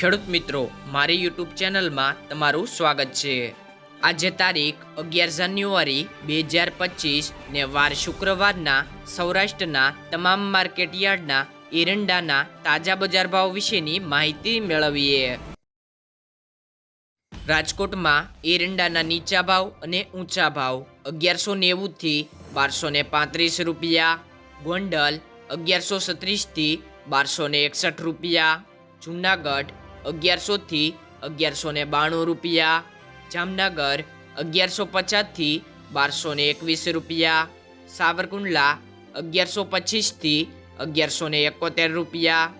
ખેડૂત મિત્રો, મારી યુટ્યુબ ચેનલમાં તમારું સ્વાગત છે. આજે તારીખ અગિયાર જાન્યુઆરી બે હજાર પચીસ ને વાર શુક્રવારના સૌરાષ્ટ્રના તમામ માર્કેટ યાર્ડના એરંડાના તાજા બજાર ભાવ વિશેની માહિતી મેળવીએ. રાજકોટમાં એરંડાના નીચા ભાવ અને ઊંચા ભાવ અગિયારસો નેવુંથી બારસો ને પાંત્રીસ રૂપિયા, ગોંડલ અગિયારસો સત્રીસથી બારસો એકસઠ રૂપિયા, જુનાગઢ અગિયારસોથી અગિયારસો ને બાણું રૂપિયા. જામનગર, અગિયારસો પચાસથી બારસો ને એકવીસ રૂપિયા. સાવરકુંડલા, અગિયારસો પચીસથી અગિયારસો ને એકોતેર રૂપિયા.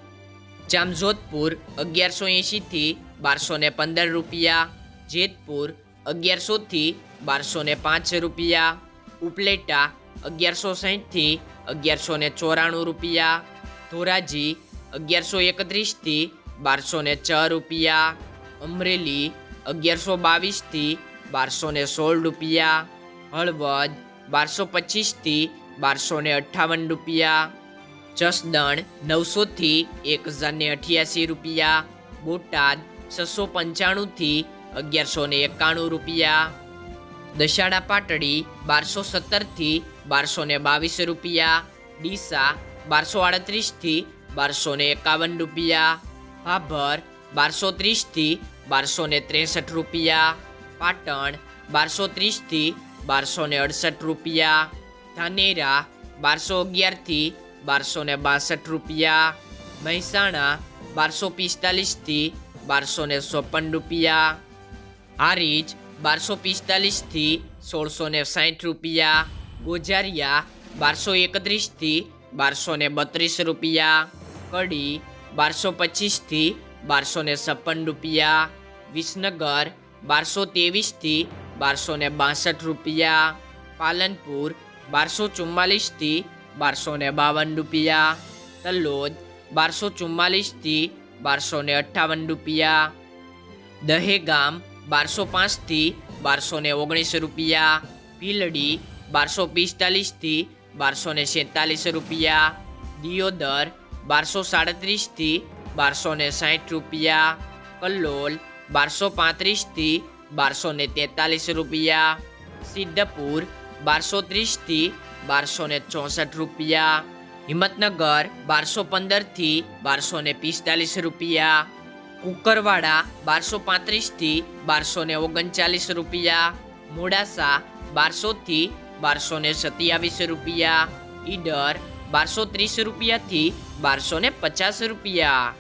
જામજોધપુર, અગિયારસો એંશીથી બારસો ને પંદર રૂપિયા. જેતપુર અગિયારસોથી બારસો ને પાંચ રૂપિયા. ઉપલેટા, અગિયારસો સાહીઠથી અગિયારસો ને ચોરાણું રૂપિયા. ધોરાજી, અગિયારસો એકત્રીસથી બારસો ને છ રૂપિયા, અમરેલી અગિયારસો બાવીસથી બારસો ને સોળ રૂપિયા, હળવદ બારસો પચીસથી બારસો ને અઠ્ઠાવન રૂપિયા, જસદણ નવસોથી એક હજાર ને અઠ્યાસી રૂપિયા, બોટાદ છસો પંચાણુંથી અગિયારસો ને એકાણું રૂપિયા દશાડા પાટડી બારસો સત્તરથી બારસો ને બાવીસ રૂપિયા, ડીસા બારસો આડત્રીસથી બારસો ને એકાવન રૂપિયા ભાભર બારસો ત્રીસથી બારસો ને ત્રેસઠ રૂપિયા. પાટણ બારસો ત્રીસથી બારસો ને અડસઠ રૂપિયા. ધાનેરા બારસો અગિયારથી બારસો ને બાસઠ રૂપિયા. મહેસાણા બારસો પિસ્તાલીસથી બારસો ને ચોપન રૂપિયા. હારીજ બારસો પિસ્તાલીસથી સોળસો ને સાઠ રૂપિયા. ગોજારિયા બારસો એકત્રીસથી બારસો ને બત્રીસ રૂપિયા. કડી બારસો પચીસથી બારસો ને છપ્પન રૂપિયા. વિસનગર બારસો ત્રેવીસથી બારસો ને બાસઠ રૂપિયા. પાલનપુર બારસો ચુમ્માલીસથી બારસો ને બાવન રૂપિયા. તલોદ બારસો ચુમ્માલીસથી બારસો ને અઠ્ઠાવન રૂપિયા. દહેગામ બારસો પાંચથી બારસો ને ઓગણીસ રૂપિયા. ભીલડી બારસો પિસ્તાલીસથી બારસો ને રૂપિયા. દિયોદર બારસો સાડત્રીસથી બારસો ને સાઠ રૂપિયા. કલ્લોલ બારસો પાંત્રીસથી બારસો ને તેતાલીસ રૂપિયા. સિદ્ધપુર બારસો ત્રીસથી બારસો ને ચોસઠ રૂપિયા. હિંમતનગર બારસો પંદરથી બારસો ને પિસ્તાલીસ રૂપિયા. કુકરવાડા બારસો પાંત્રીસથી બારસો ને ઓગણચાલીસ રૂપિયા. મોડાસા બારસોથી બારસો ને સત્યાવીસ રૂપિયા. ઈડર બારસો ત્રીસ રૂપિયાથી બારસો પચાસ રૂપિયા.